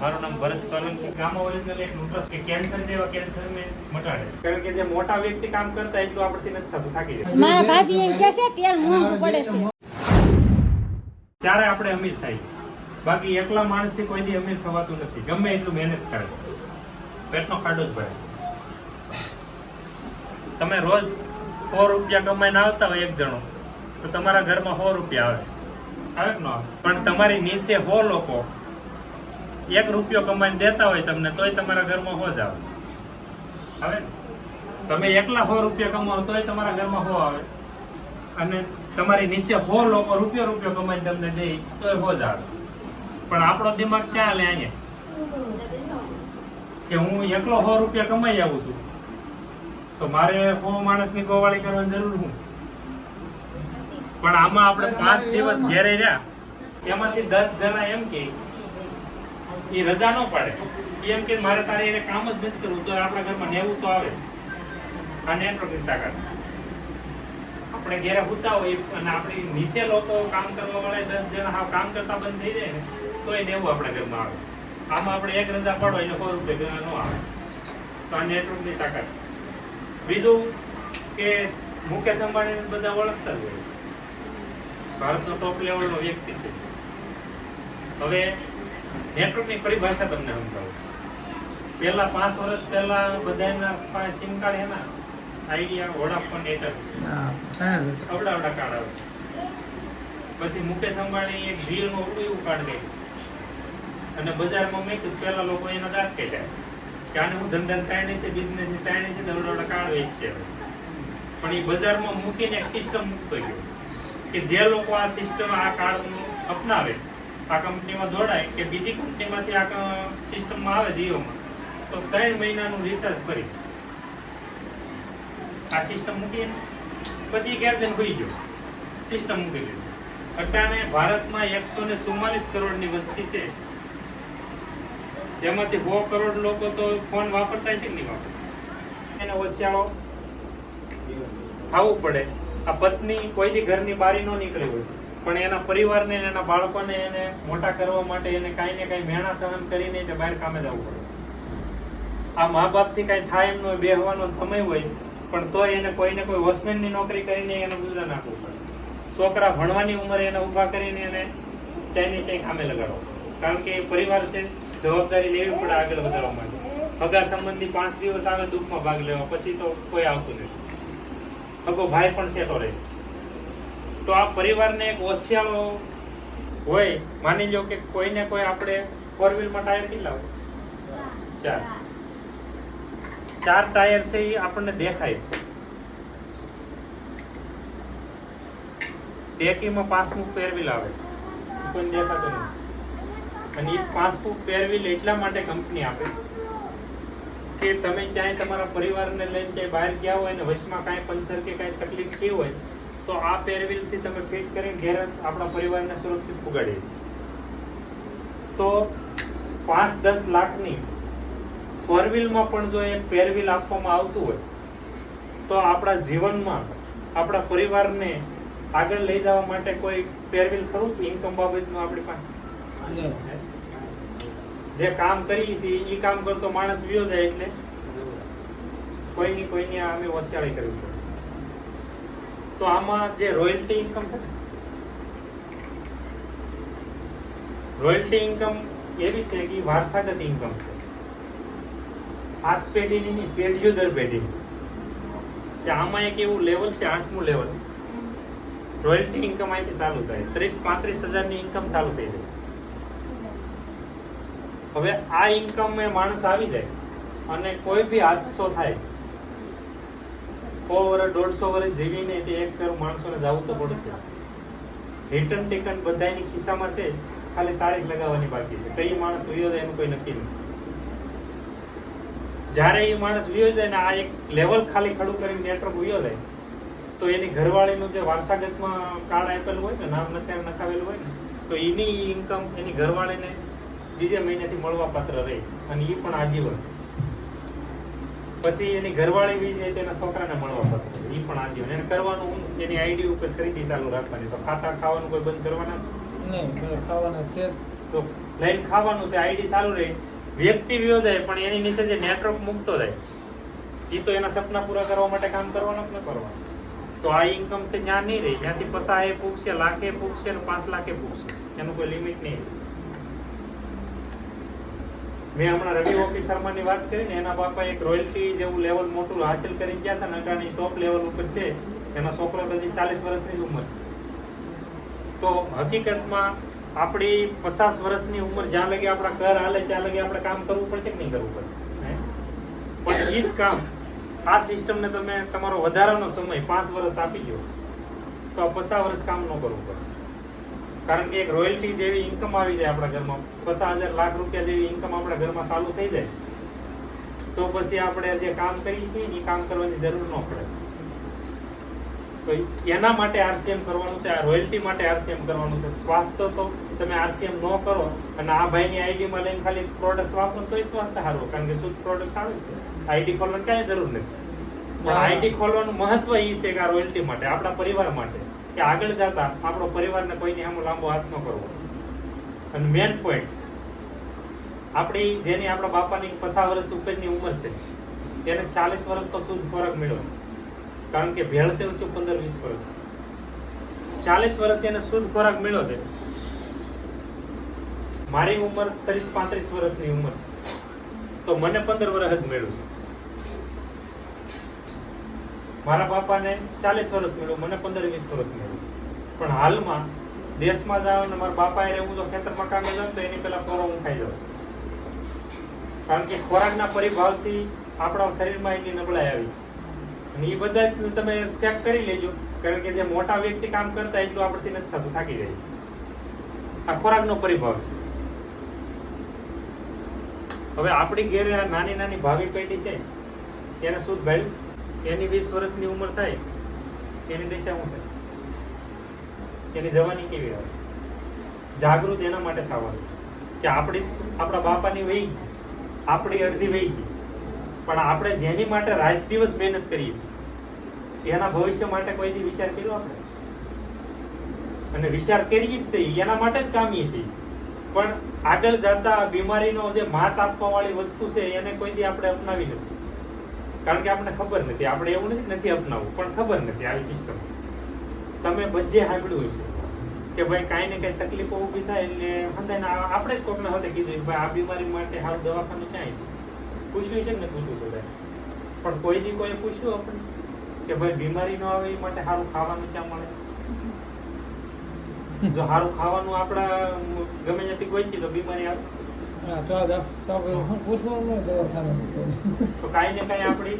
મારું નામ Bharat Solanki. Gamma original એક ન્યુટ્રસ કે કેન્સર જેવા કેન્સરને મટાડે. કારણ કે જે મોટા વ્યક્તિ કામ કરતા એટલું આપણથી નથી થતું થાકી જાય. મારા ભાભી એમ કહે છે તેલ મોંઘું પડે છે. ત્યારે આપણે અમીર થાય. બાકી એકલા માણસથી કોઈ દી અમીર થવાતું નથી. ગમે એટલું મહેનત કરે. પેટનો ખાડો જ ભરે તમે રોજ સો રૂપિયા કમાઈને આવતા હોય એક જણો તો તમારા ઘરમાં સો રૂપિયા આવે. આવે કે ન આવે? પણ તમારી નીચે સો લોકો એક રૂપિયો કમાઈને દેતા હોય તમને, તોય તમારા ઘરમાં હો જ આવે. હવે તમે એકલા સો રૂપિયા કમાવો, તોય તમારા ઘરમાં હો આવે. અને તમારી નીચે સો લોકો રૂપિયો રૂપિયો કમાઈને તમને દે, તોય હો જ આવે. પણ આપણો દિમાગ ક્યાં લે અહીંયા? કે હું એકલો સો રૂપિયા કમાઈ આવું છું. તો મારે સો માણસની ગોવાળી કરવાની જરૂર હું પણ આમાં આપણે પાંચ દિવસ ઘેરે રહ્યા. એમાંથી દસ જણા એમ કે એ રજા ન પાડે. એમ કે મારે તારે એને કામ જ નથી કરવું, તો આપણા ઘરમાં નેવું તો આવે. આ નેટવર્કની તાકાત છે. આપણે ઘેરે હોતા હોય અને આપણી નીચે લોકો કામ કરવા વાળા દસ જણા હા કામ કરતા બંધ થઈ જાય ને, તો એ નેવું આપણા ઘરમાં આવે. આમાં આપણે એક રજા પાડો એટલે સો રૂપિયા ન આવે. તો આ નેટવર્કની તાકાત છે. બીજું કે મુકેશ અંબાણી બધા ઓળખતા જ હોય. ભારતનો ટોપ લેવલનો વ્યક્તિ છે. હવે નેટવર્કની પરિભાષા તમને સમજાવું. પહેલા પાંચ વર્ષ પહેલા બધાના પાસે સિમ કાર્ડ એના આઈડિયા વોડાફોન નેટવર્ક અવડા અવડા કાર્ડ આવે. પછી મુકેશ અંબાણી એક જીઓ નું અવડું એવું કાર્ડ કાઢ્યું અને બજારમાં મેં કીધું પહેલા લોકો એના દાંત કાઢ્યા. કે આને હું ધંધા ત્રણે છે બિઝનેસ ત્રણે છે અવડા અવડા કાર્ડ વેચશે પણ એ બજારમાં મૂકીને એક સિસ્ટમ મૂકતો ગયો. કે જે લોકો આ સિસ્ટમ આ કાર્ડ અપનાવે આ કંપનીમાં જોડાય કે બીજી કંપનીમાંથી આ સિસ્ટમમાં આવે જીઓમાં, તો ત્રણ મહિનાનું રિસર્ચ કરી આ સિસ્ટમ મૂકી પછી ગેરજન હોઈ ગયો સિસ્ટમ મૂકી દીધી. અટાણે ભારતમાં એકસો ને ચુમ્માલીસ કરોડની વસ્તી છે. તેમાંથી સો કરોડ લોકો તો ફોન વાપરતા છે કે નહીં વાપરતા? એને હોશિયારો ખાવું પડે. આ પત્ની કોઈની ઘરની બારી ન નીકળી હોય. પણ એના પરિવારને એના બાળકોને એને મોટા કરવા માટે એને કાંઈ ને કાંઈ મહેણા સહન કરીને તે બહાર કામે જવું પડે. આ મા બાપથી કાંઈ થાય એમનો બેહવાનો સમય હોય, પણ તોય એને કોઈને કોઈ વોચમેનની નોકરી કરીને એને ગુજરાન આપવું પડે. છોકરા ભણવાની ઉંમરે એને ઊભા કરીને એને ક્યાંય ક્યાંય કામે લગાડો કારણ કે એ પરિવાર છે, જવાબદારી લેવી પડે આગળ વધારવા માટે. હગા સંબંધી પાંચ દિવસ આવે, દુઃખમાં ભાગ લેવા, પછી તો કોઈ આવતું નથી. હગો ભાઈ પણ સેટો રહે તો આ પરિવારને એક ઓશિયાળો હોય, માની લો કે કોઈને કોઈ આપણે ફોર વ્હીલમાં ટાયર કેટલા હોય? ચાર. ચાર ટાયર છે એ આપણને દેખાય છે. ટેકીમાં પાસબુક પેરવીલ આવે. કોઈને દેખાતું નથી. અને એ પાસબુક પેરવીલ એટલા માટે કંપની આપે કે તમે ક્યાંય તમારા પરિવારને લઈને ક્યાંય બહાર ગયા હોય ને વચમાં કાંઈ પંચર કે કાંઈ તકલીફ થઈ હોય તો આ પેરવીલથી તમે ફિટ કરીને ઘેર આપણા પરિવારને સુરક્ષિત પુગાડીએ તો પાંચ દસ લાખની ફોર વ્હીલમાં પણ જો એક પેરવીલ આપવામાં આવતું હોય, તો આપણા જીવનમાં આપણા પરિવારને આગળ લઈ જવા માટે કોઈ પેરવીલ ખરું? ઇન્કમ બાબતનું આપણી પાસે? જે કામ કરીએ છીએ એ કામ કરતો માણસ વ્યો જાય એટલે? કોઈની કોઈની અમે હોશિયારી કરવી પડે. તો આમાં જે રોયલ્ટી ઇન્કમ છે રોયલ્ટી ઇન્કમ એવી છે કે વારસાગત ઇન્કમ છે. આઠ પેઢીની પેઢીઓ દર પેઢી કે આમાં એક એવું લેવલ છે, આઠમું લેવલ રોયલ્ટી ઇન્કમ અહીંથી ચાલુ થાય. ત્રીસ, પાંત્રીસ હજારની ઇન્કમ ચાલુ થઈ જાય. હવે આ ઇન્કમ એ માણસ આવી જાય અને કોઈ બી હાદસો થાય સો વર્ષ દોઢસો વર્ષ જીવીને તે એક માણસોને જવું તો પડશે રિટર્ન ટેકન બધાની ખિસ્સામાં છે, ખાલી તારીખ લગાવવાની બાકી છે. કઈ માણસ વિયો જાય એનું કોઈ નક્કી નથી. જ્યારે એ માણસ વિયો જાય ને આ એક લેવલ ખાલી ખડું કરીને નેટવર્ક વિયો જાય, તો એની ઘરવાળીનું જે વારસાગતમાં કાર્ડ આપેલું હોય ને, નામ નથી નખાવેલું હોય ને, તો એની ઇન્કમ એની ઘરવાળીને બીજે મહિનેથી મળવા પાત્ર રહે. અને એ પણ આજીવન. પછી એની ઘરવાળી બી છે તેના છોકરાને મળવા પડતો એ પણ આજીવન એને કરવાનું હું એની આઈડી ઉપર ખરીદી ચાલુ રાખવાની. તો ખાતા ખાવાનું કોઈ બંધ કરવાના છે? નહીં ખાવાના છે તો લઈને ખાવાનું છે આઈડી ચાલુ રહે. વ્યક્તિ વ્યો જાય પણ એની નીચે જે નેટવર્ક મૂકતો જાય એ તો એના સપના પૂરા કરવા માટે કામ કરવાનું જ ન કરવાનું. તો આ ઇન્કમ છે જ્યાં નહીં રહી. જ્યાંથી પસા એ પૂગશે લાખે પૂગશે અને પાંચ લાખે પૂગશે. એનું કોઈ લિમિટ નહીં મેં હમણાં રવિ ઓફિસરમાં વાત કરી ને એના બાપા એક રોયલ્ટી જેવું લેવલ મોટું હાસિલ કરી ગયા હતા નટાની ટોપ લેવલ ઉપર છે. એનો છોકરો હજી ચાલીસ વર્ષની ઉંમર છે. તો હકીકતમાં આપણી પચાસ વર્ષની ઉંમર જ્યાં લગી આપણા ઘર હાલે, ત્યાં લગી આપણે કામ કરવું પડશે કે નહીં કરવું પડે? પણ એ જ કામ, આ સિસ્ટમને તમે તમારો વધારાનો સમય પાંચ વર્ષ આપી દો તો આ પચાસ વર્ષ કામ ન કરવું પડે. કારણ કે એક રોયલ્ટી જેવી ઇન્કમ આવી જાય આપણા ઘરમાં. પચાસ હજાર લાખ રૂપિયા જેવી ઇન્કમ આપણા ઘરમાં ચાલુ થઈ જાય. તો પછી આપણે જે કામ કરીએ છીએ એ કામ કરવાની જરૂર ન પડે. તો એના માટે આરસીએમ કરવાનું છે આ રોયલ્ટી માટે આરસીએમ કરવાનું છે. સ્વાસ્થ્ય તો તમે આરસીએમ ન કરો અને આ ભાઈની આઈડીમાં લઈને ખાલી પ્રોડક્ટ વાપરો તો સ્વાસ્થ્ય સારું કારણ કે શુદ્ધ પ્રોડક્ટ આવે છે. આઈડી ખોલવાની કાંઈ જરૂર નથી. પણ આઈડી ખોલવાનું મહત્વ એ છે કે આ રોયલ્ટી માટે આપણા પરિવાર માટે. કે આગળ જતા આપણો પરિવારને કોઈની સામે લાંબો હાથ ન કરવો. અને મેન પોઈન્ટ આપણી જેની આપણા બાપાની પચાસ વર્ષ ઉપરની ઉંમર છે, તેને ચાલીસ વર્ષ તો શુદ્ધ ખોરાક મળ્યો છે. કારણ કે ભેળ છે ઊંચું પંદર વીસ વર્ષ. ચાલીસ વર્ષ એને શુદ્ધ ખોરાક મળ્યો છે. મારી ઉંમર ત્રીસ પાંત્રીસ વર્ષની ઉંમર છે. તો મને પંદર વર્ષ જ મેળવ્યું છે. મારા બાપાને ચાલીસ વર્ષ મળ્યું મને પંદર વીસ વર્ષ મળ્યું પણ હાલમાં દેશમાં જાવ ને મારા બાપાએ રહેવું તો ખેતરમાં કામે જાઉં તો એની પહેલા કોરો હું ખાઈ જાઉં. કારણ કે ખોરાકના પરિભાવથી આપણા શરીરમાં એની નબળાઈ આવી. અને એ બધા જ તમે ચેક કરી લેજો, કારણ કે જે મોટા વ્યક્તિ કામ કરતા એટલું આપણથી નથી થતું, થાકી જાય. આ ખોરાકનો પરિભાવ છે. હવે આપણી ઘેરે નાની નાની ભાવિ પેઢી છે, એને શું ભાઈ એની વીસ વર્ષની ઉંમર થાય, એની દિશા શું થાય? એની જવાની કેવી આવે જાગૃત એના માટે થવાનું કે આપણી આપણા બાપાની વહી આપણી અડધી વહી ગઈ, પણ આપણે જેની માટે રાત દિવસ મહેનત કરીએ છીએ, એના ભવિષ્ય માટે કોઈ દી વિચાર કર્યો આપણે? અને વિચાર કરીએ જ છીએ એના માટે જ કામીએ છીએ. પણ આગળ જતા બીમારીનો જે માત આપવા વાળી વસ્તુ છે, એને કોઈ દી આપણે અપનાવી નથી. કારણ કે આપણને ખબર નથી. આપણે એવું નથી નથી અપનાવવું, પણ ખબર નથી આવી સિસ્ટમ તમે બધે સાંભળ્યું હશે કે ભાઈ કાંઈ ને કાંઈ તકલીફો ઊભી થાય એટલે હંધાઈને આ- આપણે જ કોકને હોતે કીધું ભાઈ આ બીમારી માટે હાલ દવાખાનું ક્યાં છે? પૂછ્યું છે ને પૂછ્યું બધા. પણ કોઈ દી કોઈ પૂછ્યું આપણે કે ભાઈ બીમારી ન આવે એ માટે સારું ખાવાનું ક્યાં મળે? જો સારું ખાવાનું આપણા ગમે ત્યાંથી ગોઈચી તો બીમારી આવે. તો કાંઈ ને કાંઈ આપણી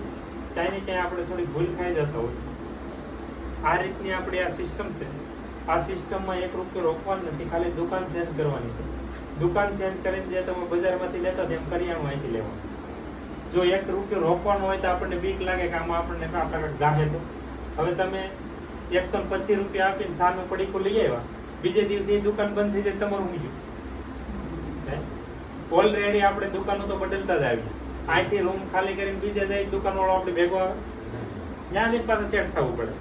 કાંઈ ને ક્યાંય આપણે થોડી ભૂલ ખાઈ જતા હોય. આ રીતની આપણી આ સિસ્ટમ છે. આ સિસ્ટમમાં એક રૂપિયો રોકવાનું નથી, ખાલી દુકાન ચેન્જ કરવાની છે. દુકાન ચેન્જ કરીને જે તમે બજારમાંથી લેતા તેમ એમ કરિયાણું લેવાનું. જો એક રૂપિયો રોકવાનો હોય તો આપણને બીક લાગે કે આમાં આપણને આપણે જાહે તો. હવે તમે એકસો પચીસ રૂપિયા આપીને સામે પડીકું લઈ આવ્યા. બીજે દિવસે એ દુકાન બંધ થઈ જાય તમારું મૂક્યું ઓલરેડી આપણે દુકાનો તો બદલતા જ આવી અહીંથી રૂમ ખાલી કરીને બીજે જાય દુકાન વાળો આપણે ભેગો આવે. ત્યાં જઈને પાછા સેટ થવું પડે.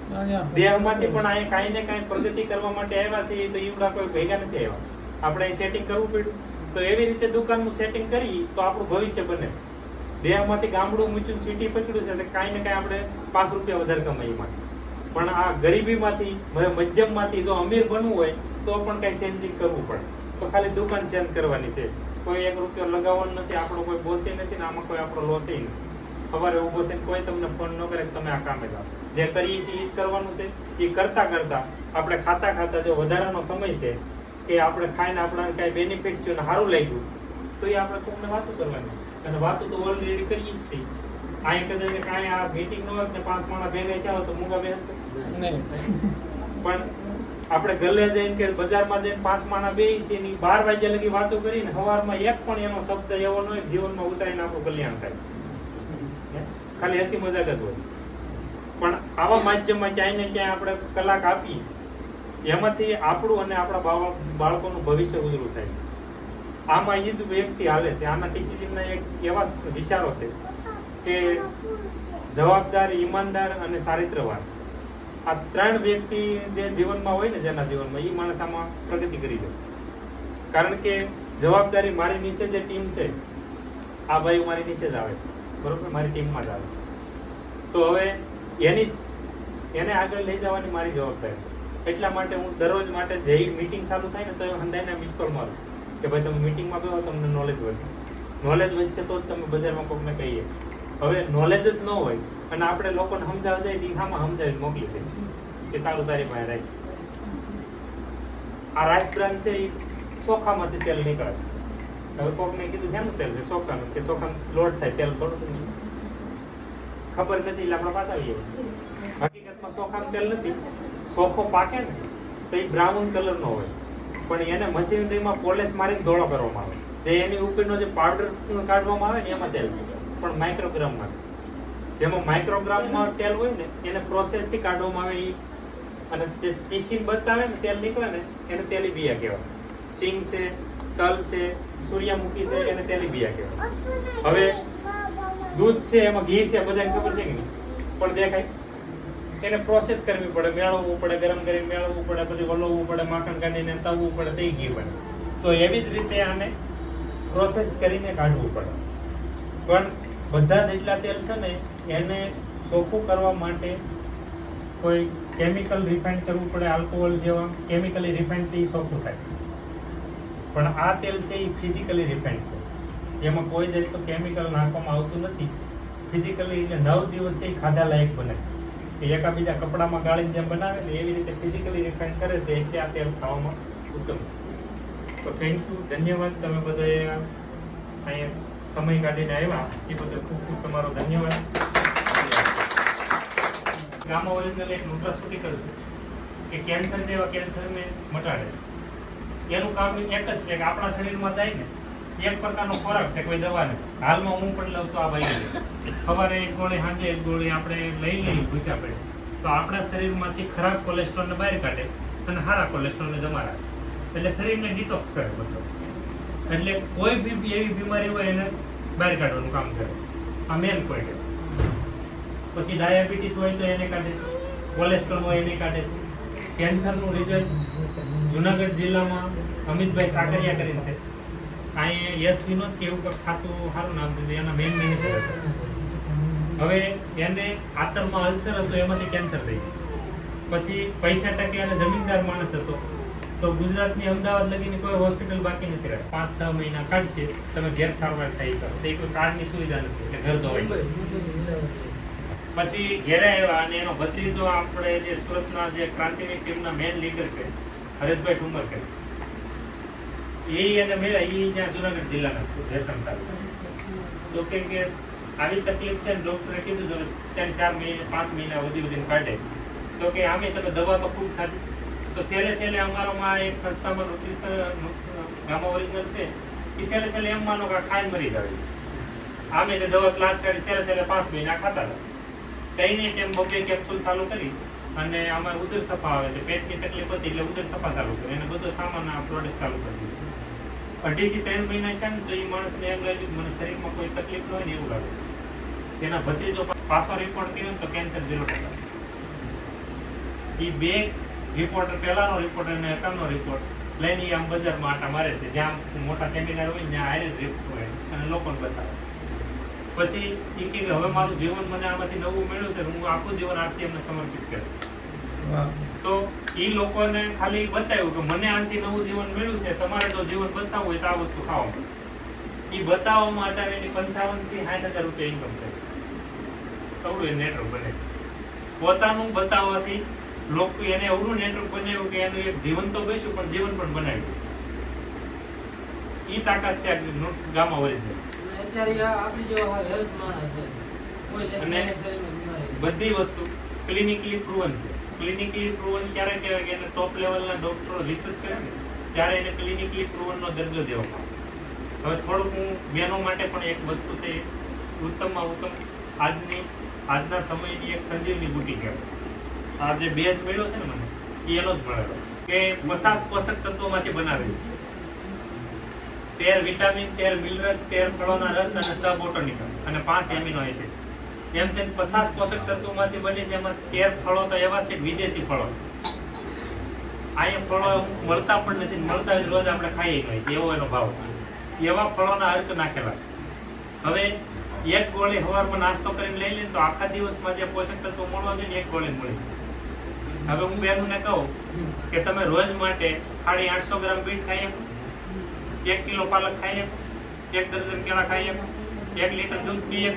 દેહમાંથી પણ અહીંયા કાંઈ ને કાંઈ પ્રગતિ કરવા માટે આવ્યા છે તો ઈવડા કોઈ ભેગા નથી આવ્યા. આપણે અહીં સેટિંગ કરવું પડ્યું. તો એવી રીતે દુકાનનું સેટિંગ કરી તો આપણું ભવિષ્ય બને. દેહમાંથી ગામડું મૂક્યું સિટી પકડ્યું છે એટલે કાંઈ ને કાંઈ આપણે પાંચ રૂપિયા વધારે કમાઈ માટે પણ આ ગરીબીમાંથી મધ્યમમાંથી જો અમીર બનવું હોય તો પણ કાંઈ ચેન્જિંગ કરવું પડે. તો ખાલી દુકાન ચેન્જ કરવાની છે. કોઈ એક રૂપિયો લગાવવાનો નથી આપણો કોઈ બોસી નથી ને આમાં કોઈ આપણો લોસી નથી. સવારે ઊભો થઈને કોઈ તમને ફોન ન કરે કે તમે આ કામે જાઓ. જે કરીએ છીએ એ જ કરવાનું છે. એ કરતા કરતા આપણે ખાતા ખાતા જો વધારાનો સમય છે કે આપણે ખાઈને આપણને કાંઈ બેનિફિટ થયું ને સારું લાગ્યું તો એ આપણે કોઈને વાતો કરવાની. અને વાતો તો ઓલરેડી કરીએ જ છીએ. અહીં કદાચ કાંઈ આ મીટિંગ ન હોય ને પાંચ માણસ ભેગા થયા હોય તો મૂંગા નહીં. પણ આપણે ગલે જઈને કે બજારમાં જઈને પાંચ માણા બે છે એની બાર વાગ્યા લગી વાતો કરીને સવારમાં એક પણ એનો શબ્દ એવો ન જીવનમાં ઉતારીને આપણું કલ્યાણ થાય. ખાલી હસી મજાક જ હોય. પણ આવા માધ્યમમાં ક્યાંય ને ક્યાંય આપણે કલાક આપી એમાંથી આપણું અને આપણા બાળકોનું ભવિષ્ય ઉજળું થાય છે. આમાં એ જ વ્યક્તિ હાલે છે. આના ટીસીજીના એક એવા વિચારો છે કે જવાબદાર, ઈમાનદાર અને ચારિત્રવાન. આ ત્રણ વ્યક્તિ જે જીવનમાં હોય ને જેના જીવનમાં એ માણસ આમાં પ્રગતિ કરી દે કારણ કે જવાબદારી મારી નીચે જે ટીમ છે, આ ભાઈ મારી નીચે જ આવે છે. બરોબર? મારી ટીમમાં જ આવે છે. તો હવે એની એને આગળ લઈ જવાની મારી જવાબદારી છે. એટલા માટે હું દરરોજ માટે જે મિટિંગ ચાલુ થાય ને, તો હંદાઈને મિસ કોલ મારું કે ભાઈ, તમે મિટિંગમાં બેહો, તમને નોલેજ વધે. નોલેજ વધશે તો જ તમે બજારમાં કોકને કહીએ. હવે નોલેજ જ ન હોય અને આપણે લોકોને સમજાવવા જાય દીઘામાં સમજાવી મોકલી દે કે તારું તારી પાસે રાખ આ બ્રાન્ડ છે એ ચોખામાંથી તેલ નીકળે. હવે કોકને કીધું છે તેલ છે ચોખાનું કે ચોખાનું લોટ થાય તેલ થોડું ખબર નથી એટલે આપણે બતાવીએ હકીકતમાં ચોખાનું તેલ નથી. સોખો પાકે ને તો એ બ્રાઉન કલરનો હોય. પણ એને મશીનરીમાં પોલિશ મારીને ધોળો કરવામાં આવે. જે એની ઉપરનો જે પાવડર કાઢવામાં આવે ને એમાં તેલ છે. પણ માઇક્રોગ્રામમાં છે. જેમાં માઇક્રોગ્રામમાં તેલ હોય ને, એને પ્રોસેસથી કાઢવામાં આવે એ અને જે પીસીને બતાવે ને, તેલ નીકળે ને, એને તેલી બિયા કહેવાય. સિંગ છે, તલ છે, સૂર્યમુખી છે, એને તેલી બિયા કહેવાય. હવે દૂધ છે, એમાં ઘી છે, બધાને ખબર છે કે નહીં? પણ દેખાય. એને પ્રોસેસ કરવી પડે, મેળવવું પડે, ગરમ કરીને મેળવવું પડે, પછી વલોવવું પડે, માખણ કાઢીને તવવું પડે, તે ઘી બને. તો એવી જ રીતે આને પ્રોસેસ કરીને કાઢવું પડે. પણ બધા જેટલા તેલ છે ને એને ચોખ્ખું કરવા માટે કોઈ કેમિકલ રિફાઇન્ડ કરવું પડે આલ્કોહોલ જેવા કેમિકલી રિફાઇનથી ચોખ્ખું થાય. પણ આ તેલ છે એ ફિઝિકલી રિફાઇન્ડ છે. એમાં કોઈ જાતનું કેમિકલ નાખવામાં આવતું નથી. ફિઝિકલી એટલે નવ દિવસે ઈ ખાધા લાયક બને. કે એકાબીજા કપડામાં ગાળીને જેમ બનાવે ને એવી રીતે ફિઝિકલી રિફાઇન કરે છે એટલે આ તેલ ખાવામાં ઉત્તમ છે. તો થેન્ક યુ ધન્યવાદ તમે બધાએ અહીંયા સમય કાઢીને આવ્યા. એ બદલ ખૂબ ખૂબ તમારો ધન્યવાદ. ગામા ઓરિજિનલ એક ન્યુટ્રાસ્યુટિકલ છે કે કેન્સર જેવા કેન્સરને મટાડે છે. એનું કામ એક જ છે કે આપણા શરીરમાં જાય ને, એક પ્રકારનો ખોરાક છે, કોઈ દવાને. હાલમાં હું પણ લઉં છું આ ભાઈ સવારે એક ગોળી, સાંજે એક ગોળી આપણે લઈ લઈએ ભૂખ્યા પડે. તો આપણા શરીરમાંથી ખરાબ કોલેસ્ટ્રોલને બહાર કાઢે અને સારા કોલેસ્ટ્રોલને જમા રાખે. એટલે શરીરને ડિટોક્સ કરે મતલબ એટલે કોઈ બી એવી બીમારી હોય એને બહાર કાઢવાનું કામ કરે. આ મેન પોઈન્ટ પછી ડાયાબિટીસ હોય તો એને કાઢે કોલેસ્ટ્રોલ હોય એને કાઢે કેન્સરનું રિઝલ્ટ જુનાગઢ જિલ્લામાં અમિતભાઈ સાકરિયા કરીને છે. અહીં યશ વિનોદ કે એવું ખાતું સારું નામ દીધું એના મેઇન મેનેજર હવે એને આતરમાં અલ્સર હતો, એમાંથી કેન્સર થઈ પછી પૈસા ટકે અને જમીનદાર માણસ હતો. તો ગુજરાતની અમદાવાદ લગીની કોઈ હોસ્પિટલ બાકી નથી રહે પાંચ, છ મહિના કાઢશે, તમે ઘેર સારવાર થઈ કરો તો કોઈ કાર્ડની સુવિધા નથી, એટલે ઘર ધોવાઈ પછી ઘેરે આવ્યા અને એનો ભત્રીજો આપણે જે સુરતના જે ક્રાંતિની ટીમના મેન લીડર છે, હરેશભાઈ ઠુમર કે એ અને મેળા એ ત્યાં જુનાગઢ જિલ્લાના છે તાલુકા તો કેમ કે આવી તકલીફ છે ને કીધું ત્યાં ચાર મહિના, પાંચ મહિના વધી વધીને કાઢે. તો કે આમે તમે દવા તો ખૂબ ખાધી. તો છેલ્લે છેલ્લે અમારામાં એક સંસ્થામાં ન્યુટ્રિશન ગામા ઓરિજિનલ છે. એ છેલ્લે છેલ્લે એમ માનો કે આ ખાઈને મરી જાય. આમે તે દવા ક્લાસ કરી છેલ્લે છેલ્લે પાંચ મહિના ખાતા હતા કઈને કેમ બબે કેપ્સ્યુલ ચાલુ કરી અને આમાં ઉદર સફા આવે છે. પેટની તકલીફ હતી એટલે ઉદર સફા ચાલુ કરી અને બધો સામાન આ પ્રોડક્ટ ચાલુ કરી દીધું. અઢીથી ત્રણ મહિના થયા ને તો એ માણસને એમ લાગ્યું મને શરીરમાં કોઈ તકલીફ ન હોય ને એવું લાગે. તેના ભત્રીજો પાછો રિપોર્ટ કર્યો ને તો કેન્સર ઝીરો ટકા. એ બે રિપોર્ટ પહેલાનો રિપોર્ટ અને એકામનો રિપોર્ટ લઈને આમ બજારમાં આટા મારે છે. જ્યાં મોટા સેમિનાર હોય ત્યાં આયરે રિપોર્ટ હોય. અને લોકોને બતાવે. પછી એ કે હવે મારું જીવન મને આમાંથી નવું મળ્યું છે હું આખું જીવન આરસીએમને સમર્પિત કરું તો એ લોકોને ખાલી બતાવ્યું કે મને આનાથી નવું જીવન મળ્યું છે તમારે જો જીવન બચાવવું હોય તો આ વસ્તુ ખાવા એ બતાવવા માટે એની પંચાવનથી સાઠ હજાર રૂપિયા ઇન્કમ થાય. અવડું નેટવર્ક બને. પોતાનું બતાવવાથી લોકો એને અવડું નેટવર્ક બનાવ્યું કે એનું એક જીવન તો બેસ્યું પણ જીવન પણ બનાવ્યું. એ તાકાત છે આ ગામમાં ગામા ઓરિજિનલ અત્યારે આપણી જેવા હેલ્થ માણસ છે. અને શરીરમાં બીમારી નથી. બધી વસ્તુ ક્લિનિકલી પ્રૂવન છે. ક્લિનિકલી પ્રૂવન ક્યારે કહેવાય કે એને ટોપ લેવલના ડોક્ટરો રિસર્ચ કરે ને ત્યારે એને ક્લિનિકલી પ્રૂવનનો દરજ્જો દેવામાં આવે. હવે થોડુંક હું બહેનો માટે પણ એક વસ્તુ છે ઉત્તમમાં ઉત્તમ આજની આજના સમયની એક સંજીવની બુટી કહેવાય આ જે બેઝ મળ્યો છે ને મને એ એનો જ મળેલો કે પચાસ પોષક તત્વોમાંથી બનાવેલી છે. તેર વિટામિન, તેર મિનરલ્સ, તેર ફળોના રસ અને સ બોટનિકલ અને પાંચ એમિનો એસિડ. એમ તેમ પચાસ પોષક તત્વોમાંથી બની છે એમાં તેર ફળો તો એવા છે વિદેશી ફળો છે. અહીંયા ફળો મળતા પણ નથી, મળતા રોજ આપણે ખાઈએ નહીં એવો એનો ભાવ એવા ફળોના અર્ક નાખેલા છે. હવે એક ગોળી સવારમાં નાસ્તો કરીને લઈ લે તો આખા દિવસમાં જે પોષક તત્વો મળવા જોઈએ એક ગોળી મળી. હવે હું બેનને કહું કે તમે રોજ માટે ખાલી આઠસો ગ્રામ બીટ ખાઈ શકો. એક કિલો પાલક ખાઈ શકો એક દર્જન કેળા ખાઈ એક લીટર દૂધ પી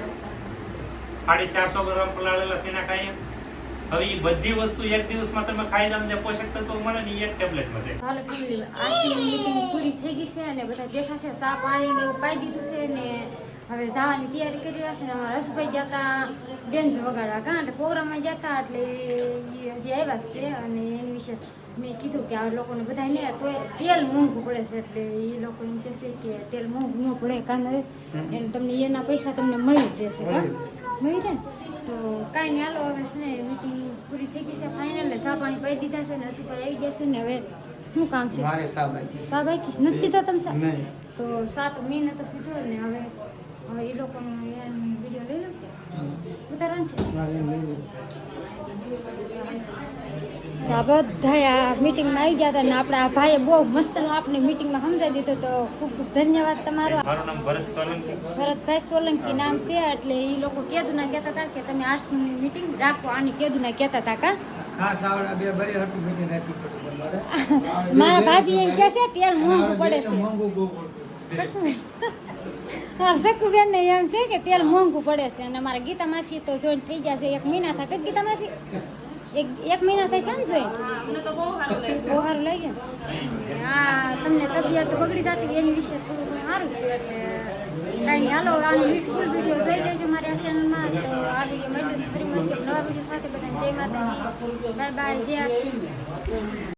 સાડી ચારસો ગ્રામ પલાળેલા સીના ખાઈ હવે એ બધી વસ્તુ એક દિવસમાં તમે ખાઈ જાવ જે પોષક તત્વો મળે ને એક ટેબ્લેટમાં છે હાલો મીટિંગ પૂરી થઈ ગઈ છે અને બધા દેખાશે ચા પાણી એવું પાઈ દીધું છે ને હવે જવાની તૈયારી કરી રહ્યા છે ને અમારા રસભાઈ ગયા હતા બેન્જો વગાડવા કાં એટલે પ્રોગ્રામમાં ગયા હતા એટલે એ હજી આવ્યા છે અને એની વિશે મેં કીધું કે આ લોકોને બધાને તો તેલ મોંઘું પડે છે એટલે એ લોકો એમ કહેશે કે તેલ મોંઘું ન પડે કાં નરેશ એને તમને એના પૈસા તમને મળી જ રહેશે કાં મળી. રહે ને? તો કાંઈ નહીં હાલો હવે છે ને મીટિંગ પૂરી થઈ ગઈ છે ફાઇનલ ચા પાણી પાઈ દીધા છે ને રસુભાઈ આવી જશે ને હવે શું કામ છે? સા છે? નથી પીધો તમે સા? નહીં. તો સાત મેં તો પીધો ને હવે હવે એ લોકોનો વીડિયો લઈ લો ઉતારવાનું છે? આ બધા આ મીટિંગમાં આવી ગયા હતા ને આપણા આ ભાઈએ બહુ મસ્ત આપણે મીટિંગમાં સમજાવી દીધો તો ખૂબ ખૂબ ધન્યવાદ તમારો. મારું નામ ભરત સોલંકી. ભરતભાઈ સોલંકી નામ છે એટલે એ લોકો કેદુના કહેતા હતા કે તમે આજની મીટિંગ રાખો આની કેદુના કહેતા હતા કા? ખાસ આવડા બે ભરી હટું બીજી રાખી પડતી મારા. ભાભી એમ કહે છે ત્યારે મોંઘું પડે છે. મોંઘું બહુ પડતું. સકુબેન ને એમ છે કે તેલ મોંઘું પડે છે અને અમારા ગીતા માસી તો જોઈન થઈ ગયા છે. એક મહિના થાય. કે ગીતા માસી એક એક મહિના થાય છે ને જોઈન? બહુ સારું લાગ્યું હા, તમને તબિયત બગડી જતી એની વિશે થોડું સારું છે. એટલે હાલો, આનો ફૂલ વીડિયો જોઈ લેજો મારી આ ચેનલમાં તો આ વીડિયો મળ્યું ત્રીમાં નવા વીડિયો સાથે. બધા જય માતાજી. બાય બાય જય